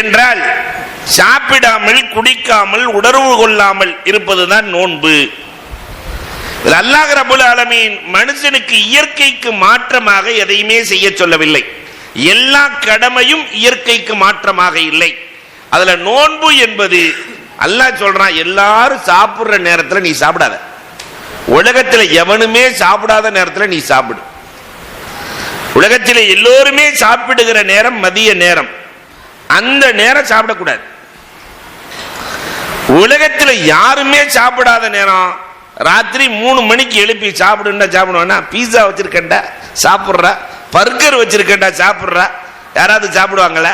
என்றால் சாப்பிடாமல் குடிக்காமல் உணர்வு கொள்ளாமல் இருப்பதுதான் நோன்பு. அல்லாஹ் ரபுல் ஆலமீன் மனுஷனுக்கு இயற்கைக்கு மாற்றமாக எதையுமே செய்ய சொல்லவில்லை. எல்லா கடமையும் இயற்கைக்கு மாற்றமாக இல்லை. அதுல நோன்பு என்பது அல்லாஹ் சொல்றான் எல்லாரும் சாப்பிடுற நேரத்தில் நீ சாப்பிடாத. உலகத்தில் எவனுமே சாப்பிடாத நேரத்தில் நீ சாப்பிடு. உலகத்தில் எல்லோருமே சாப்பிடுகிற நேரம் மதிய நேரம். அந்த நேரம் சாப்பிடக்கூடாது. உலகத்தில் யாருமே சாப்பிடாத நேரம் ராத்திரி மூணு மணிக்கு எழுப்பி சாப்பிடுன்னா சாப்பிடுவேன்னா பீஸா வச்சிருக்கேன்டா சாப்பிட்றா பர்கர் வச்சிருக்கேன்டா சாப்பிட்றா யாராவது சாப்பிடுவாங்களா?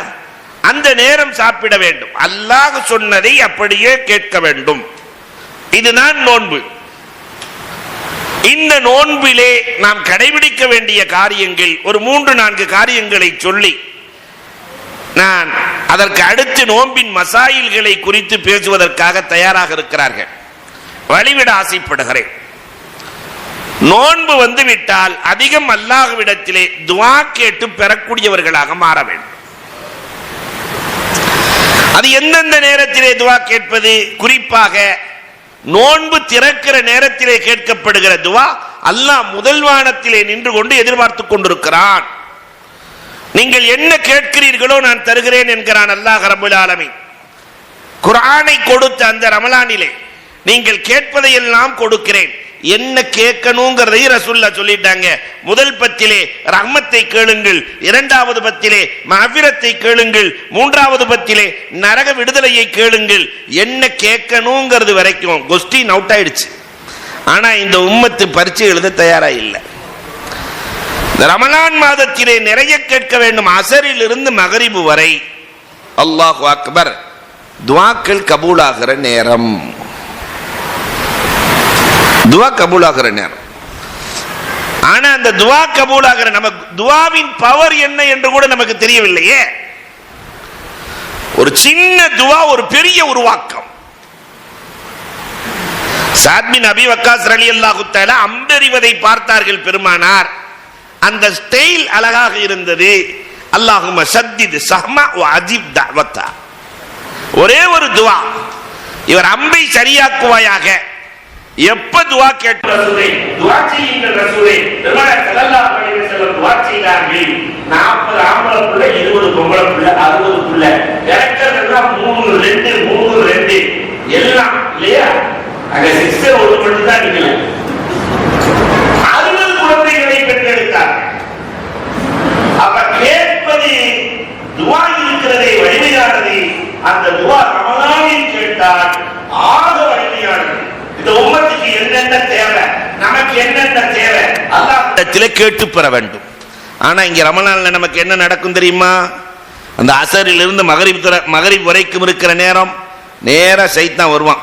அந்த நேரம் சாப்பிட வேண்டும். அல்லாஹ் சொன்னதை அப்படியே கேட்க வேண்டும். இதுதான் நோன்பு. இந்த நோன்பிலே நாம் கடைபிடிக்க வேண்டிய காரியங்கள் ஒரு மூன்று நான்கு காரியங்களை சொல்லி நான் அதற்கு அடுத்து நோன்பின் மசாயில்களை குறித்து பேசுவதற்காக தயாராக இருக்கிறார்கள். வழிவிட ஆசைப்படுகிறேன். நோன்பு வந்து விட்டால் அதிகம் அல்லாஹ்விடத்திலே துவா கேட்டு பெறக்கூடியவர்களாக மாற வேண்டும். அது எந்தெந்த நேரத்திலே துவா கேட்பது? குறிப்பாக நோன்பு திறக்கிற நேரத்திலே கேட்கப்படுகிற துவா அல்லாஹ் முதல் வானத்திலே நின்று கொண்டு எதிர்பார்த்து கொண்டிருக்கிறான். நீங்கள் என்ன கேட்கிறீர்களோ நான் தருகிறேன் என்கிறான் அல்லாஹ் ரபுல் குரானை கொடுத்த அந்த ரமலானிலே நீங்கள் கேட்பதையெல்லாம் கொடுக்கிறேன். என்ன கேட்கணுங்கிறதை ரசுல்லா சொல்லிட்டாங்க. முதல் பத்திலே ரஹ்மத்தை கேளுங்கள் இரண்டாவது பத்திலே மவிரத்தை கேளுங்கள் மூன்றாவது பத்திலே நரக விடுதலையை கேளுங்கள். என்ன கேட்கணுங்கிறது வரைக்கும் கொஸ்டின் அவுட் ஆயிடுச்சு. ஆனா இந்த உம்மத்து பரிச்சு எழுத தயாரா இல்லை. ரமலான் மாதத்திலே நிறைய கேட்க வேண்டும். அசரில் இருந்து மகரிபு வரை. அல்லாஹு அக்பர் துவாக்கள் கபூலாகிற நேரம். துவா கபூலாகிற நேரம். ஆனா அந்த துவா கபூலாகிற நமக்கு துவாவின் பவர் என்ன என்று கூட நமக்கு தெரியவில்லையே. ஒரு சின்ன துவா ஒரு பெரிய உருவாக்கம். சாத்மின் அபி வக்காஸ் அலி அல்லாஹு தஆலா அம்பெறிவதை பார்த்தார்கள் பெருமானார். அந்த ஸ்டைல் அழகாக இருந்தது. அல்லாஹும சத்திது சஹ்மா ஓ அஜிப் தாவத்தா ஒரே ஒரு துவா. இவர் அம்பை சரியாக்குவாயாக. எப்ப துவா கேட்டு ரசூலே? துவா செய்யுங்கள் ரசூலே. ஸல்லல்லாஹு அலைஹி வஸல்லம் துவா செய்தார்கள். 40 ஆம்பளை புள்ள 20 பொம்பளை புள்ள 60 புள்ள 3 2 3 2 எல்லாம் இல்லையா அங்க சிஸ்டர் ஒரு மட்டும் தான் அறுபது குழந்தைகளை பெற்றெடுத்தார் அப்ப கேட்பது துவா இருக்கிறதே வலிமையானது அந்த துவா ரமலானில் கேட்டால் ஆக வலிமையானது இந்த உம்மத்துக்கு என்னென்ன தேவை? நமக்கு என்னென்ன தேவை? அல்லாஹ்விடத்திலே கேட்டு பெற வேண்டும். ஆனா இங்க ரமலான்ல நமக்கு என்ன நடக்கும் தெரியுமா? அந்த அசரில் இருந்து மகரிப் மகரிப் வரைக்கும் இருக்கிற நேரம் நேரா சைத்தான் வருவான்.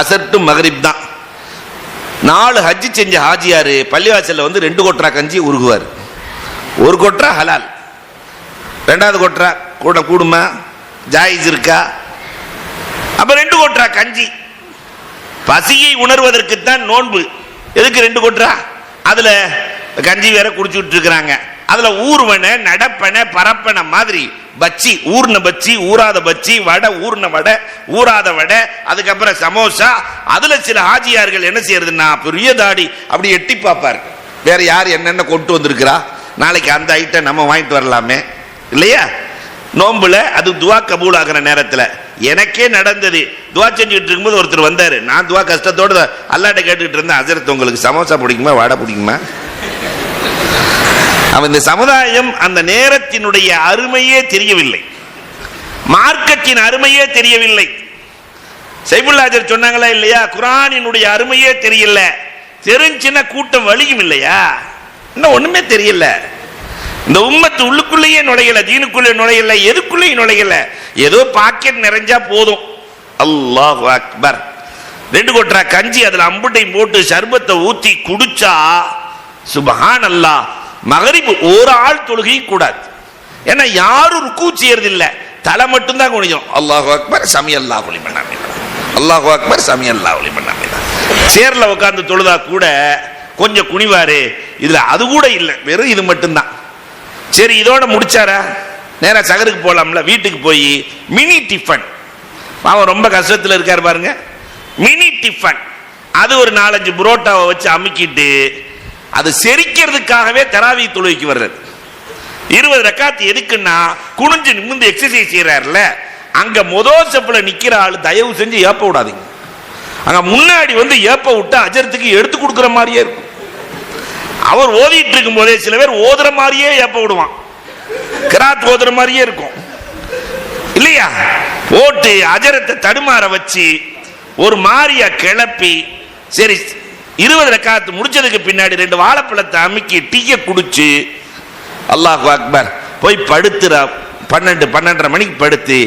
அசர் டு மகரிப் தான். நாலு ஹஜ்ஜி செஞ்ச ஹாஜியார் பள்ளிவாசல்ல வந்து ரெண்டு கொட்டரா கஞ்சி உருகுவார். ஒரு கொட்டரா ஹலால். ரெண்டாவது கொட்டரா கூட கூடுமா? ஜாயிஸ் இருக்கா? அப்போ ரெண்டு கொட்டுறா கஞ்சி. பசியை உணர்வதற்குத்தான் நோன்பு. எதுக்கு ரெண்டு கொட்டுறா? அதில் கஞ்சி வேற குடிச்சுட்டு இருக்கிறாங்க அதில் ஊர்வனை நடப்பன பரப்பனை மாதிரி. பச்சி ஊர்ன பச்சி ஊறாத பச்சி வடை ஊர்ன வடை ஊறாத வடை அதுக்கப்புறம் சமோசா. அதில் சில ஹாஜியார்கள் என்ன செய்யறதுன்னா பெரிய தாடி அப்படி எட்டி பார்ப்பார். வேற யார் என்னென்ன கொண்டு வந்திருக்கிறா? நாளைக்கு அந்த ஐட்டம் நம்ம வாங்கிட்டு வரலாமே. இல்லையா? நோம்புல அது துவா கபூல் ஆகிற நேரத்தில். எனக்கே நடந்தது. துவா செஞ்சுட்டு இருக்கும்போது ஒருத்தர் வந்தார். நான் துவா கஷ்டத்தோட அல்லாட்ட கேட்டுக்கிட்டு இருந்தேன். அசரத் உங்களுக்கு சமோசா பிடிக்குமா வாட பிடிக்குமா? அவன் இந்த சமுதாயம் அந்த நேரத்தினுடைய அருமையே தெரியவில்லை. மார்க்கத்தின் அருமையே தெரியவில்லை. சைபுல்லாஜர் சொன்னாங்களா இல்லையா? குரானினுடைய அருமையே தெரியல. தெரிஞ்சுன்னா கூட்டம் வலியும் இல்லையா? இன்னும் ஒன்றுமே தெரியல. இந்த உம்மத்து உள்ளுக்குள்ளேயே நுழையல தீனுக்குள்ளே நுழையல எதுக்குள்ளேயும் நுழையல. ஏதோ பாக்கெட் நிறைஞ்சா போதும். அல்லாஹ் அக்பர். ரெண்டு கொட்டரா கஞ்சி அதுல அம்புட்டையும் போட்டு சர்பத்தை ஊத்தி குடிச்சா சுபஹான் அல்லாஹ் மகரிப்பு ஒரு ஆள் தொழுகையும் கூடாது. ஏன்னா யாரும் ருக்கு செய்யறது இல்ல தலை மட்டும்தான் குனியும். அல்லாஹ் அக்பர் சமி அல்லாஹ் ஒளிமண்ணாமே அல்லாஹ் அக்பர் சமி அல்லாஹ் ஒளிமண்ணாமே சேர்ல உட்காந்து தொழுதா கூட கொஞ்சம் குனிவாரு. இதுல அது கூட இல்லை. வெறும் இது மட்டும்தான். சரி இதோட முடிச்சாரா? நேராக சகருக்கு போகலாம்ல வீட்டுக்கு போய் மினி டிஃபன் அவன் ரொம்ப கஷ்டத்தில் இருக்கார் பாருங்க. மினி டிஃபன் அது ஒரு நாலஞ்சு புரோட்டாவை வச்சு அமுக்கிட்டு அது செரிக்கிறதுக்காகவே தராவி தொழுகைக்கு வர்றது. இருபது ரக்காத்து எதுக்குன்னா குனிஞ்சு நிமிந்து எக்ஸசைஸ் செய்யறாருல அங்க முதல் செப்பில் நிற்கிற ஆள் தயவு செஞ்சு ஏப்ப விடாதீங்க. அங்க முன்னாடி வந்து ஏப்ப விட்டு அஜரத்துக்கு எடுத்து கொடுக்குற மாதிரியே இருக்கும். அவர் ஓதிட்டு இருக்கும் போதே சில பேர் ஓதுற மாதிரியே ஏப்ப விடுவான். கிராத் ஓதுற மாதிரியே இருக்கும். இல்லையா? ஓட்டு அஜரத்தை தடுமாற வச்சு ஒரு மாறிய கிளப்பி சரி இருபது ரக்காத்து முடிச்சதுக்கு பின்னாடி ரெண்டு வாழைப்பழத்தை அமுக்கி டீயை குடிச்சு அல்லாஹ் அக்பர் போய் படுத்துறான் பன்னெண்டு பன்னெண்டரை மணிக்கு படுத்து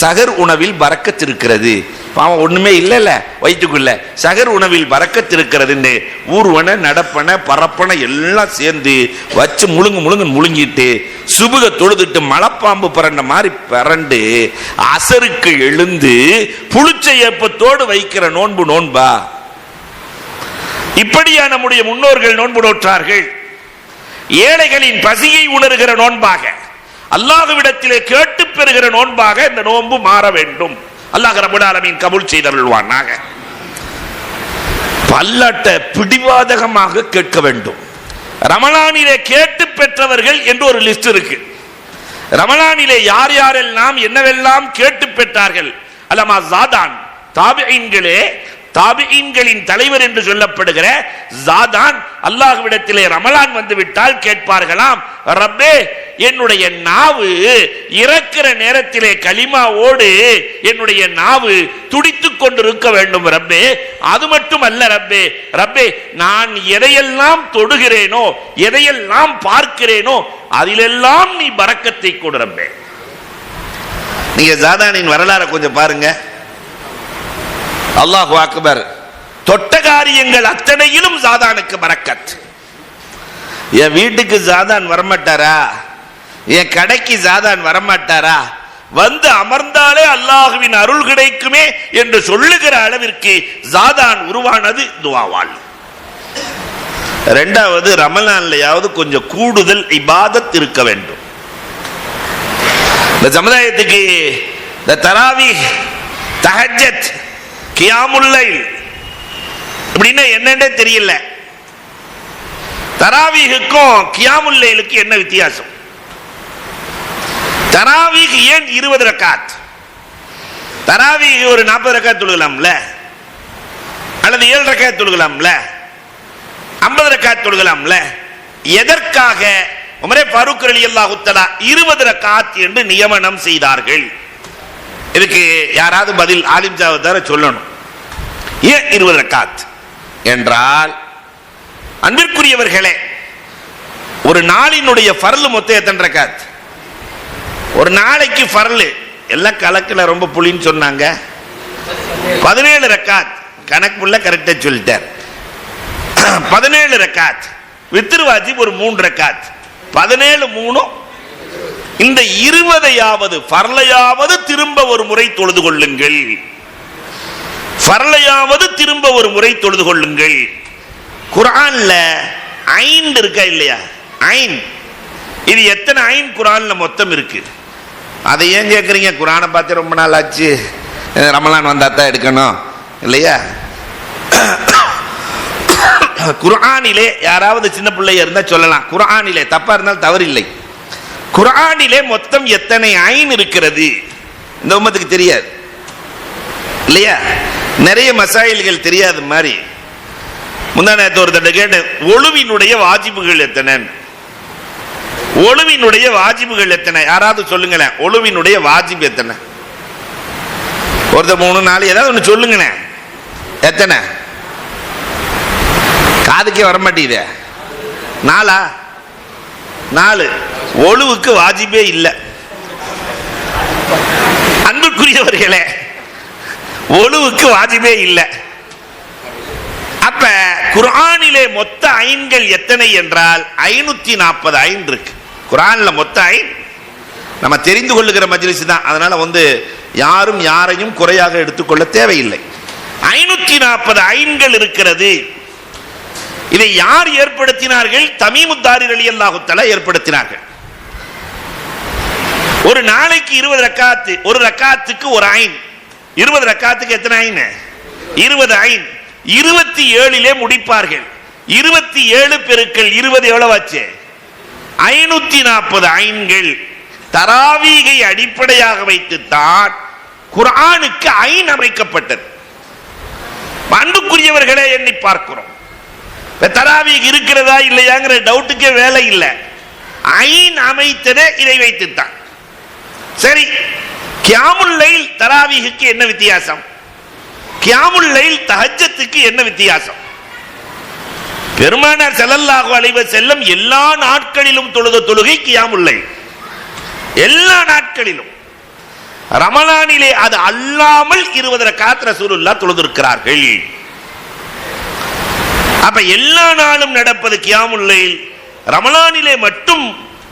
சகர் உணவில் பறக்கத்திருக்கிறது. பாவம் ஒன்றுமே இல்லைல்ல வயிற்றுக்குள்ள. சகர் உணவில் பறக்கத்திருக்கிறதுன்னு ஊர்வன நடப்பன பரப்பன எல்லாம் சேர்ந்து வச்சு முழுங்கு முழுங்கு முழுங்கிட்டு சுபுக தொழுதுட்டு மலைப்பாம்பு பரண்ட மாதிரி பரண்டு அசருக்கு எழுந்து புளிச்ச ஏப்பத்தோடு வைக்கிற நோன்பு நோன்பா? இப்படியா நம்முடைய முன்னோர்கள் நோன்பு நோற்றார்கள். ஏழைகளின் பசியை உணர்கிற நோன்பாக. அல்லாஹுவிடத்திலே கேட்டு பெறுகிற நோன்பாக இந்த நோன்பு மாற வேண்டும். அல்லாஹ் ரபுடாலமின் ஆலமீன் கபூல் செய்தருள்வானாக. பல்லாட்ட பிடிவாதகமாக கேட்க வேண்டும். ரமலானிலே கேட்டு பெற்றவர்கள் என்று ஒரு லிஸ்ட் இருக்கு. ரமலானிலே யார் யாரெல்லாம் என்னவெல்லாம் கேட்டு பெற்றார்கள்? அல்லமா ஜாதான் தாபியின்களே தாபியின்களின் தலைவர் என்று சொல்லப்படுகிற ஜாதான் அல்லாஹ்விடத்திலே ரமலான் வந்துவிட்டால் கேட்பார்களாம் ரப்பே என்னுடைய நாவு இறக்கிற நேரத்திலே களிமாவோடு என்னுடைய நாவு துடித்துக் கொண்டிருக்க வேண்டும் ரப்பே. அது மட்டும் அல்ல ரப்பே ரப்பே நான் எதையெல்லாம் தொடுகிறேனோ எதையெல்லாம் பார்க்கிறேனோ அதிலெல்லாம் நீ பறக்கத்தை கொடு ரப்பே. நீங்க ஜாதானின் வரலாறை கொஞ்சம் பாருங்க. அல்லாஹு அக்பர் தொட்ட காரியங்கள் அத்தனையிலும் சாதானுக்கு பறக்கத். என் வீட்டுக்கு சாதான் வரமாட்டாரா? என் கடைக்கு சாதான் வரமாட்டாரா? வந்து அமர்ந்தாலே அல்லாஹுவின் அருள் கிடைக்குமே என்று சொல்லுகிற அளவிற்கு ஜாதான் உருவானது துவாவால் ரெண்டாவது ரமலான்லையாவது கொஞ்சம் கூடுதல் இபாதத் இருக்க வேண்டும். இந்த சமுதாயத்துக்கு இந்த தராவி தஹஜத் கியாமுல்லைல் அப்படின்னா என்னன்னே தெரியல. தராவீகுக்கும் கியாமுல்லைலுக்கு என்ன வித்தியாசம்? தராவீக் ஏன் இருபது ரக்காத்? தராவீக் ஒரு நாற்பது ரக்காத் தொழுகலாம்ல? அல்லது ஏழு ரக்காத் தொழுகலாம்ல? ஐம்பது ரக்காத் தொழுகலாம்ல? எதற்காக? உமரே பருக்கரளி எல்லா உத்தலா இருபது ரக்காத் என்று நியமனம் செய்தார்கள். இதுக்கு யாராவது பதில் ஆலிம் ஜாவதார சொல்லணும். ஏன் இருபது ரக்காத்? என்றால் அன்பிற்குரியவர்களே ஒரு நாளினுடைய ஃபர்லு மொத்தம் எத்தனை ரக்காத்? ஒரு நாளைக்கு ஃபர்லு எல்லாம் கலக்கில் ரொம்ப புளின்னு சொன்னாங்க. பதினேழு ரக்காத். கணக்குள்ள கரெக்டாக சொல்லிட்டார். பதினேழு ரக்காத். வித்திருவாஜி ஒரு மூன்று ரக்காத். பதினேழு மூணும் இந்த இருபதையாவது பரலையாவது திரும்ப ஒரு முறை தொழுது கொள்ளுங்கள். பரலையாவது திரும்ப ஒரு முறை தொழுது கொள்ளுங்கள். குரான்ல ஐன் இருக்கா இல்லையா? ஐன். இது எத்தனை ஐன் குரான்ல மொத்தம் இருக்கு? அதை ஏன் கேட்குறீங்க குரானை பார்த்து ரொம்ப நாள் ஆச்சு. ரமலான் வந்தா தான் எடுக்கணும். இல்லையா? குரானிலே யாராவது சின்ன பிள்ளைய இருந்தால் சொல்லலாம். குரானிலே தப்பாக இருந்தால் தவறில்லை. குரானிலே மொத்தம் எத்தனை ஐன் இருக்கிறது? இந்த உமத்துக்கு தெரியாது. இல்லையா? நிறைய மசாயில்கள் தெரியாத மாதிரி. முந்தா நேரத்து ஒரு தடவை கேட்டேன் ஒழுவினுடைய வாஜிபுகள் எத்தனை? ஒழுவினுடைய வாஜிபுகள் எத்தனை? யாராவது சொல்லுங்களேன் ஒழுவினுடைய வாஜிப் எத்தனை? ஒருத்தர் மூணு நாலு ஏதாவது ஒன்று சொல்லுங்களேன். எத்தனை? காதுக்கே வர மாட்டேங்குதே நாலா? நாலு ஒழுவுக்கு வாஜிபே இல்லை. அன்புக்குரியவர்களே ஒழுவுக்கு வாஜிபே இல்லை. அப்ப குரானிலே மொத்த ஐன்கள் எத்தனை என்றால் ஐநூத்தி நாற்பது ஐன் இருக்கு. குரான்ல மொத்த ஐன் நம்ம தெரிந்து கொள்ளுகிற மஜ்லிஸ் தான். அதனால வந்து யாரும் யாரையும் குறையாக எடுத்துக்கொள்ள தேவையில்லை. ஐநூத்தி நாற்பது ஐன்கள் இருக்கிறது. இதை யார் ஏற்படுத்தினார்கள்? தமிமுத்தாரி அலி அல்லாஹுத்தலா ஏற்படுத்தினார்கள். ஒரு நாளைக்கு இருபது ரக்காத்து ஒரு ரக்காத்துக்கு ஒரு ஐன். இருபது ரக்காத்துக்கு எத்தனை ஐன்? இருபது ஐன். இருபத்தி ஏழிலே முடிப்பார்கள். இருபத்தி ஏழு பெருக்கள் இருபது எவ்வளவாச்சு? ஐநூத்தி நாற்பது ஐன்கள். தராவீகை அடிப்படையாக வைத்துத்தான் குரானுக்கு ஐன் அமைக்கப்பட்டது. அன்புக்குரியவர்களே எண்ணி பார்க்கிறோம். இப்ப தராவீக் இருக்கிறதா இல்லையாங்கிற டவுட்டுக்கே வேலை இல்லை. ஐன் அமைத்ததே இதை வைத்துத்தான். சரி கியாமுல் லைல் தராவீகுக்கு என்ன வித்தியாசம்? கியாமுல் லைல் தஹஜத்துக்கு என்ன வித்தியாசம்? பெருமானார் செல்லல்லாக அலைஹி செல்லும் எல்லா நாட்களிலும் தொழுத தொழுகை கியாமுல்லை எல்லா நாட்களிலும். ரமலானிலே அது அல்லாமல் இருபது காத்திர சூழல்லா தொழுதிருக்கிறார்கள். அப்ப எல்லா நாளும் நடப்பது கியாமுல்லையில் ரமலானிலே மட்டும்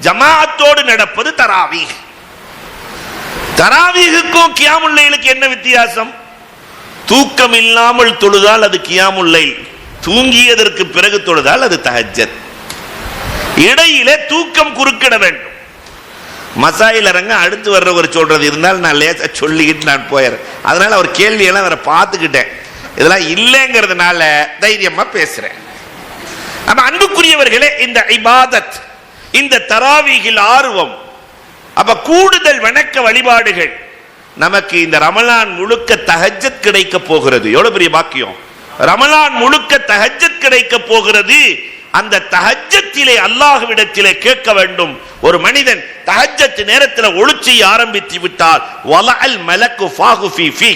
ஜமாஅத்தோடு நடப்பது தராவி தராவீகுக்கும் கியாமுல்லைகளுக்கு என்ன வித்தியாசம்? தூக்கம் இல்லாமல் தொழுதால் அது கியாமுல்லை தூங்கியதற்கு பிறகு தொழுதால் அது தஹஜத் இடையிலே தூக்கம் குறுக்கிட வேண்டும். மசாயில் அரங்க அடுத்து வர்றவர் சொல்றது இருந்தால் நான் லேசா சொல்லிக்கிட்டு நான் போயிடுறேன் அதனால அவர் கேள்வியெல்லாம் அவரை பார்த்துக்கிட்டேன். இதெல்லாம் இல்லைங்கிறதுனால தைரியமா பேசுறேன். அப்ப அன்புக்குரியவர்களே இந்த இபாதத் இந்த தராவீகில் ஆர்வம் அப்ப கூடுதல் வணக்க வழிபாடுகள் நமக்கு இந்த ரமலான் முழுக்க தகஜத் கிடைக்க போகிறது. எவ்வளவு பெரிய பாக்கியம்? ரமலான் முழுக்க தகஜத் கிடைக்க போகிறது. அந்த தகஜத்திலே அல்லாஹ்விடத்திலே கேட்க வேண்டும். ஒரு மனிதன் தஹஜ்ஜத் நேரத்தில் ஒளிச்சி ஆரம்பித்து விட்டால் வலஅல் மலக்கு ஃபாகு ஃபீ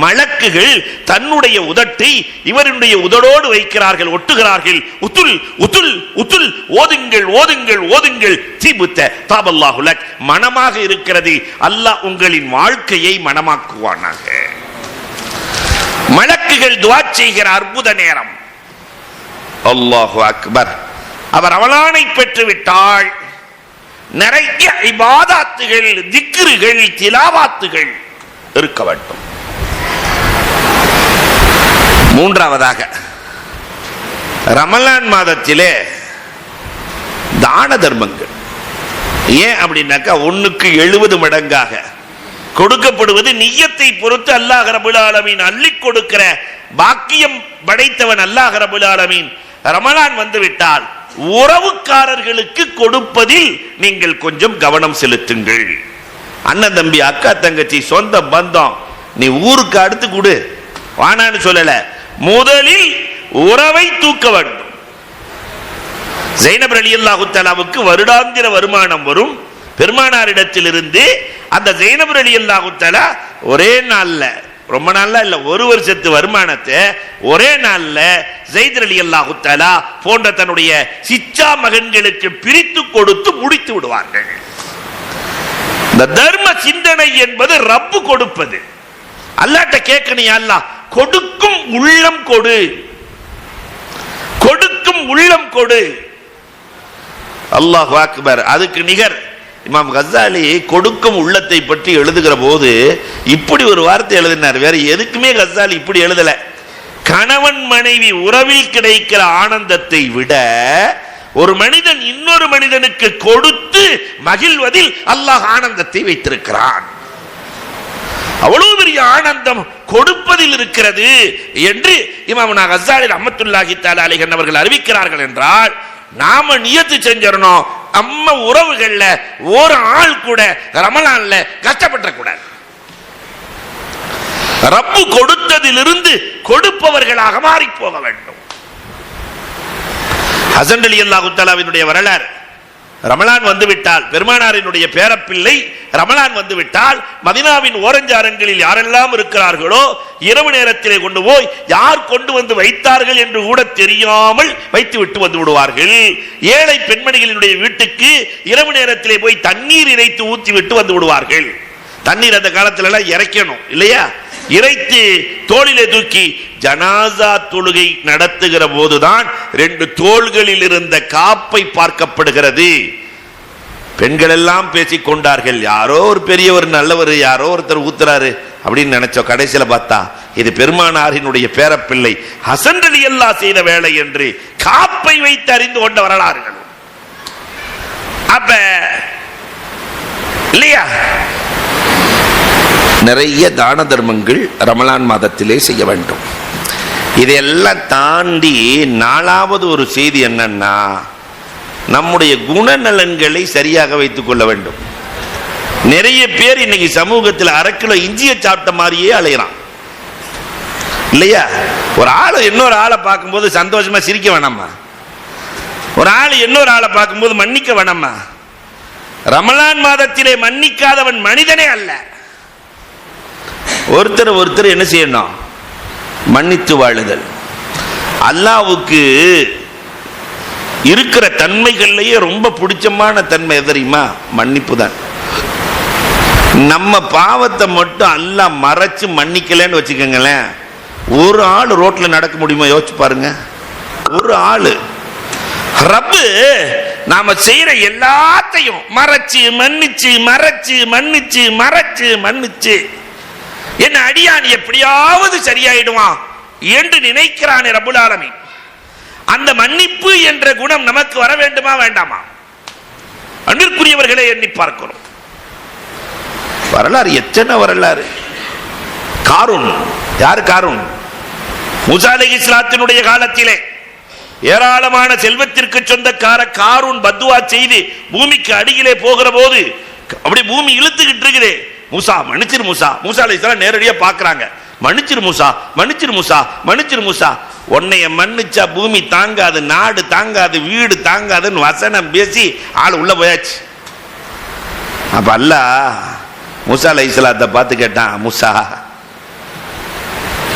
மலக்குகள் தன்னுடைய உதட்டை இவருடைய உதடோடு வைக்கிறார்கள் ஒட்டுகிறார்கள். உத்துல் உத்துல் உத்துல் ஓதுங்கள் ஓதுங்கள் ஓதுங்கள். தீபுத்த தாபல்லாஹுலக் மனமாக இருக்கிறது. அல்லாஹ் உங்களின் வாழ்க்கையை மனமாக்குவானாக. மலக்குகள் துவா செய்கிற அற்புத நேரம். அல்லாஹு அக்பர். அவர் அவளானை பெற்றுவிட்டால் நிறைய இபாதாத்துகள் திக்ருகள் திலாவாத்துகள் இருக்க வேண்டும். மூன்றாவதாக ரமலான் மாதத்திலே தான தர்மங்கள். ஏன் அப்படின்னாக்கா ஒன்றுக்கு எழுபது மடங்காக கொடுக்கப்படுவது நியத்தை பொறுத்து அல்லாஹ் ரபுல் ஆலமீன் அள்ளி கொடுக்கிற பாக்கியம் படைத்தவன் அல்லாஹ் ரபுல் ஆலமீன். ரமலான் வந்து விட்டால் உறவுக்காரர்களுக்கு கொடுப்பதில் நீங்கள் கொஞ்சம் கவனம் செலுத்துங்கள். அண்ணன் தம்பி அக்கா தங்கச்சி சொந்த பந்தம் நீ ஊருக்கு அடுத்து கொடு. வானான்னு சொல்லல. முதலில் உறவை தூக்க வேண்டும். ஜைனப் அலி அல்லாஹுத்தலாவுக்கு வருடாந்திர வருமானம் வரும். பெருமானாரிடத்திலிருந்து அந்த ஜைனப் அலி அல்லாஹுத்தலா ஒரே நாள்ல ரொம்ப நாளில் இல்லை ஒரு வருஷத்து வருமானத்தை ஒரே நாள்ல ஜெயித் அலி அல்லாஹுத்தாலா போன்ற தன்னுடைய சிச்சா மகன்களுக்கு பிரித்து கொடுத்து முடித்து விடுவார்கள். இந்த தர்ம சிந்தனை என்பது ரப்பு கொடுப்பது. அல்லாட்ட கேட்கணும் அல்லா கொடுக்கும் உள்ளம் கொடு. கொடுக்கும் உள்ளம் கொடு. அல்லாஹ் அக்பர் அதுக்கு நிகர். இமாம் கசாலி கொடுக்கும் உள்ளத்தை பற்றி எழுதுகிற போது இப்படி ஒரு வார்த்தை எழுதினார். வேற எதுக்குமே கசாலி இப்படி எழுதல. கணவன் மனைவி உறவில் கிடைக்கிற ஆனந்தத்தை விட ஒரு மனிதன் இன்னொரு மனிதனுக்கு கொடுத்து மகிழ்வதில் அல்லாஹ் ஆனந்தத்தை வைத்திருக்கிறான். அவ்வளவு பெரிய ஆனந்தம் கொடுப்பதில் இருக்கிறது என்று இமாம் கசாலி ரஹமத்துல்லாஹி தாலா அவர்கள் அறிவிக்கிறார்கள் என்றால் நாம நியத்து செஞ்சிடணும். நம்ம உறவுகள்ல ஒரு ஆள் கூட ரமலான்ல கஷ்டப்பட்ட கூடாது ரப்பு கொடுத்ததிலிருந்து கொடுப்பவர்களாக மாறி போக வேண்டும். ஹசன் அலி அல்லாஹு வரலாறு. ரமலான் வந்துவிட்டால் பெருமானாரினுடைய பேரப்பிள்ளை ரமலான் வந்துவிட்டால் மதினாவின் ஓரஞ்சாரங்களில் யாரெல்லாம் இருக்கிறார்களோ இரவு நேரத்திலே கொண்டு போய் யார் கொண்டு வந்து வைத்தார்கள் என்று கூட தெரியாமல் வைத்து விட்டு வந்து விடுவார்கள். ஏழை பெண்மணிகளினுடைய வீட்டுக்கு இரவு நேரத்திலே போய் தண்ணீர் இறைத்து ஊற்றி விட்டு வந்து விடுவார்கள். தண்ணீர் அந்த காலத்துல எல்லாம் இறைக்கணும் இல்லையா? இறைத்து தோளிலே தூக்கி ஜனாசா தொழுகை நடத்துகிற போதுதான் ரெண்டு தோள்களில் இருந்த காப்பை பார்க்கப்படுகிறது. பெண்கள் எல்லாம் பேசிக் கொண்டார்கள். யாரோ ஒரு பெரியவர் நல்லவர் யாரோ ஒருத்தர் ஊத்துறாரு அப்படின்னு நினைச்சோம் கடைசியில பார்த்தா இது பெருமானாரினுடைய பேரப்பிள்ளை ஹசன் அலி அல்லா செய்த வேலை என்று காப்பை வைத்து அறிந்து கொண்ட வரலாறுகள். அப்ப இல்லையா? நிறைய தான தர்மங்கள் ரமலான் மாதத்திலே செய்ய வேண்டும். இதையெல்லாம் தாண்டி நாலாவது ஒரு செய்தி என்னன்னா நம்முடைய குணநலன்களை சரியாக வைத்துக் கொள்ள வேண்டும். நிறைய பேர் இன்னைக்கு சமூகத்தில் அரை கிலோ இஞ்சியை சாப்பிட்ட மாதிரியே அலையிறான். இல்லையா? ஒரு ஆளை இன்னொரு ஆளை பார்க்கும்போது சந்தோஷமா சிரிக்க வேணாமா? ஒரு ஆள் இன்னொரு ஆளை பார்க்கும்போது மன்னிக்க வேணாமா? ரமலான் மாதத்திலே மன்னிக்காதவன் மனிதனே அல்ல. ஒருத்தர் ஒருத்தர் என்ன செய்யணும்? மன்னித்து வாழுதல். அல்லாவுக்கு இருக்கிற தன்மைகள்லயே ரொம்ப பிடிச்சமான தன்மை எது தெரியுமா? மன்னிப்பு தான் நம்ம பாவத்தை மட்டும் எல்லாம் மறைச்சு மன்னிக்கலன்னு வச்சுக்கோங்களேன். ஒரு ஆள் ரோட்ல நடக்க முடியுமா? யோசிச்சு பாருங்க. ஒரு ஆளு. ரப்பு நாம செய்யற எல்லாத்தையும் மறைச்சு மன்னிச்சு மறைச்சு மன்னிச்சு மறைச்சு மன்னிச்சு. என்ன அடியான் எப்படியாவது சரியாயிடுவான் என்று நினைக்கிறானே ரபுல் ஆலமி அந்த மன்னிப்பு என்ற குணம் நமக்கு வர வேண்டுமா வேண்டாமா? அன்பிற்குரியவர்களை எண்ணி பார்க்கிறோம். வரலாறு எத்தனை வரலாறு? காரூன். யார் காரூன்? முசாலி இஸ்லாத்தினுடைய காலத்திலே. ஏராளமான செல்வத்திற்கு சொந்தக்கார காரூன் பத்துவா செய்து பூமிக்கு அடியிலே போகிற போது அப்படி பூமி இழுத்துக்கிட்டு இருக்குதே. மூசா மன்னிச்சிரு மூசா. மூசா அலை நேரடியாக பார்க்கறாங்க. மன்னிச்சிரு மூசா மன்னிச்சிரு மூசா மன்னிச்சிரு மூசா. உன்னைய மன்னிச்சா பூமி தாங்காது நாடு தாங்காது வீடு தாங்காதுன்னு வசனம் பேசி ஆள் உள்ள போயாச்சு. அப்ப அல்ல மூசா அலை இஸ்லாத்தை பார்த்து கேட்டான் மூசா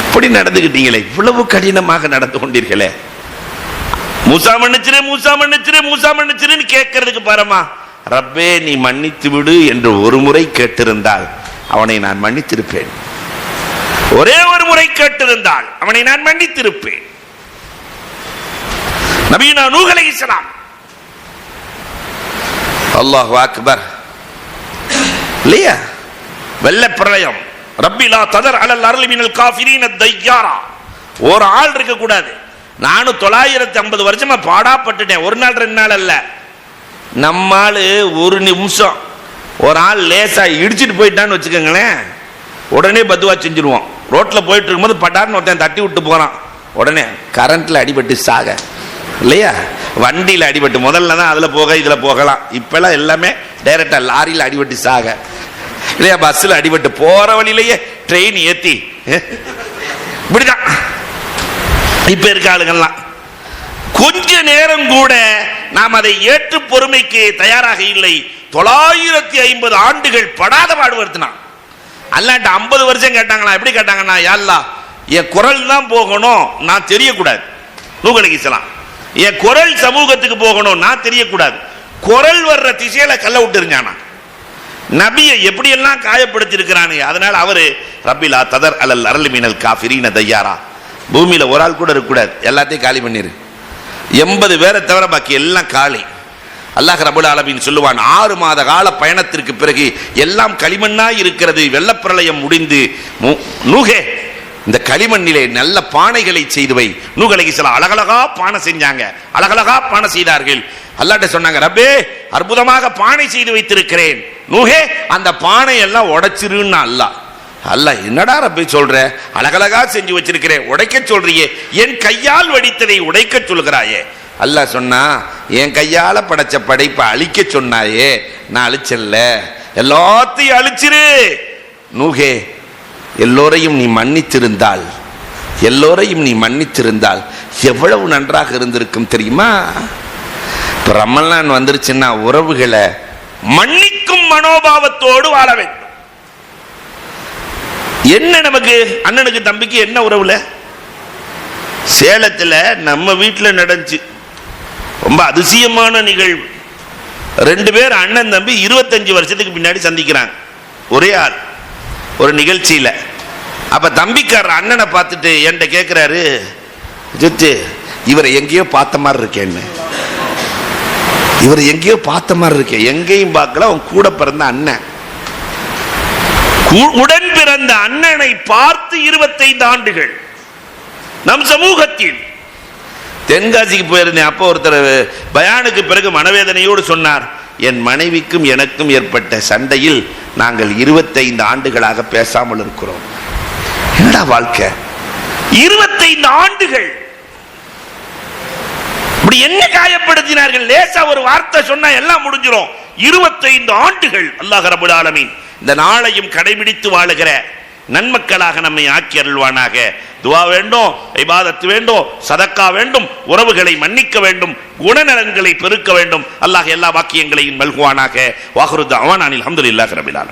இப்படி நடந்துகிட்டீங்களே இவ்வளவு கடினமாக நடந்து கொண்டீர்களே. மூசா மன்னிச்சிரு மூசா மன்னிச்சிரு மூசா மன்னிச்சிருன்னு கேட்கறதுக்கு பாருமா ரப்பே நீ மன்னித்து விடு என்று ஒரு முறை கேட்டிருந்தால் அவனை நான் மன்னித்திருப்பேன். ஒரே ஒரு முறை கேட்டிருந்தால் அவனை நான் மன்னித்திருப்பேன். நபீனா நூகலை இஸ்லாம் அல்லாஹ் அக்பர். இல்லையா? வெள்ள பிரளயம். ரப்பிலா ததர் அலல் அருள் மினல் காஃபிரீன தையாரா. ஒரு ஆள் இருக்க கூடாது நானும் தொள்ளாயிரத்தி ஐம்பது வருஷமா பாடாப்பட்டுட்டேன். ஒரு நாள் ரெண்டு நாள் அல்ல. நம்ம ஆள் ஒரு நிமிஷம். ஒரு ஆள் லேசா இடிச்சிட்டு போயிட்டான்னு வச்சுக்கோங்களேன். உடனே பத்துவா செஞ்சிருவோம் ரோட்டில் போயிட்டு இருக்கும்போது பட்டார்னு ஒருத்தன் தட்டி விட்டு போகிறான் உடனே கரண்ட்டில் அடிபட்டு சாக. இல்லையா? வண்டியில் அடிபட்டு. முதல்ல தான் அதில் போக இதில் போகலாம். இப்போல்லாம் எல்லாமே டைரெக்டாக லாரியில் அடிபட்டு சாக. இல்லையா? பஸ்ஸில் அடிபட்டு போகிற வழியிலேயே ட்ரெயின் ஏற்றி இப்படிதான். இப்போ இருக்க ஆளுங்கள்லாம். கொஞ்ச நேரம் கூட நாம் அதை ஏற்று பொறுமைக்கு தயாராக இல்லை. தொள்ளாயிரத்தி ஐம்பது ஆண்டுகள் படாத பாடுபடுத்தினான் அல்லாட்ட ஐம்பது வருஷம் கேட்டாங்களா? எப்படி கேட்டாங்கன்னா யாழ்லா என் குரல் தான் போகணும் நான் தெரியக்கூடாது. நூகலிக்கலாம் என் குரல் சமூகத்துக்கு போகணும் நான் தெரியக்கூடாது. குரல் வர்ற திசையில கல்ல விட்டுருஞ்சானா நபியை எப்படியெல்லாம் காயப்படுத்தியிருக்கிறானு அதனால அவரு ரபிலா ததர் அலல் அரளி மீனல் காஃபிரீன தையாரா. பூமியில் ஒரு ஆள் கூட இருக்கக்கூடாது. எல்லாத்தையும் காலி பண்ணிரு. எண்பது பேரை தவிர பாக்கி எல்லாம் காலி. அல்லாஹ் ரபுல் ஆலமின் சொல்லுவான் ஆறு மாத கால பயணத்திற்கு பிறகு எல்லாம் களிமண்ணாய் இருக்கிறது வெள்ளப்பிரளயம் முடிந்து மு- நூகே இந்த களிமண்ணிலே நல்ல பானைகளை செய்து வை நூகலைக்கு சில அழகழகா பானை செஞ்சாங்க. அழகழகா பானை செய்தார்கள். அல்லாட்ட சொன்னாங்க ரப்பே அற்புதமாக பானை செய்து வைத்திருக்கிறேன். நூகே அந்த பானை எல்லாம் உடைச்சிருன்னு அல்லாஹ். அல்ல என்னடா ரப்பே சொல்ற? அழகழகா செஞ்சு வச்சிருக்கிறேன். உடைக்க சொல்றியே. என் கையால் வடித்ததை உடைக்க சொல்கிறாயே. அல்லாஹ் சொன்னா என் கையால படைச்ச படைப்பை அழிக்க சொன்னாயே நான் அழிச்சல்ல. எல்லாத்தையும் அழிச்சிரு. நூகே எல்லோரையும் நீ மன்னித்திருந்தால் எல்லோரையும் நீ மன்னித்திருந்தால் எவ்வளவு நன்றாக இருந்திருக்கும் தெரியுமா? இப்போ ரமலான் வந்துருச்சுன்னா உறவுகளை மன்னிக்கும் மனோபாவத்தோடு வாழ வேண்டும். என்ன நமக்கு அண்ணனுக்கு தம்பிக்கு என்ன உறவுல? சேலத்துல நம்ம வீட்டில் நடந்துச்சு. ரொம்ப அதிசயமான நிகழ்வு. ரெண்டு பேர் அண்ணன் தம்பி இருபத்தஞ்சு வருஷத்துக்கு பின்னாடி சந்திக்கிறாங்க. ஒரே ஆள். ஒரு நிகழ்ச்சியில். அப்போ தம்பிக்காரர் அண்ணனை பார்த்துட்டு என்கிட்ட கேட்குறாரு ஜித்து இவரை எங்கேயோ பார்த்த மாதிரி இருக்கேன்னு இவர் எங்கேயோ பார்த்த மாதிரி இருக்கேன் எங்கேயும் பார்க்கல அவன் கூட பிறந்த அண்ணன். உடன் பிறந்த அண்ணனை பார்த்து இருபத்தைந்து ஆண்டுகள். நம் சமூகத்தில் தென்காசிக்கு போயிருந்தேன். அப்போ ஒருத்தர் பயானுக்கு பிறகு மனவேதனையோடு சொன்னார் என் மனைவிக்கும் எனக்கும் ஏற்பட்ட சண்டையில் நாங்கள் இருபத்தைந்து ஆண்டுகளாக பேசாமல் இருக்கிறோம். என்னடா வாழ்க்கை? இருபத்தைந்து ஆண்டுகள். இப்படி என்ன காயப்படுத்தினார்கள்? லேசா ஒரு வார்த்தை சொன்னா எல்லாம் முடிஞ்சிரும். இருபத்தைந்து ஆண்டுகள் அல்லாஹ் ரபுல் ஆலமீன். இந்த நாளையும் கடைபிடித்து வாழுகிற நன்மக்களாக நம்மை ஆக்கி அருள்வானாக. துவா வேண்டும் இபாதத்து வேண்டும் சதக்கா வேண்டும் உறவுகளை மன்னிக்க வேண்டும் குணநலன்களை பெருக்க வேண்டும். அல்லாஹ் எல்லா வாக்கியங்களையும் மல்குவானாக வாகுருத் அவானானில் அஹமதுல்லாஹ் ரபிலான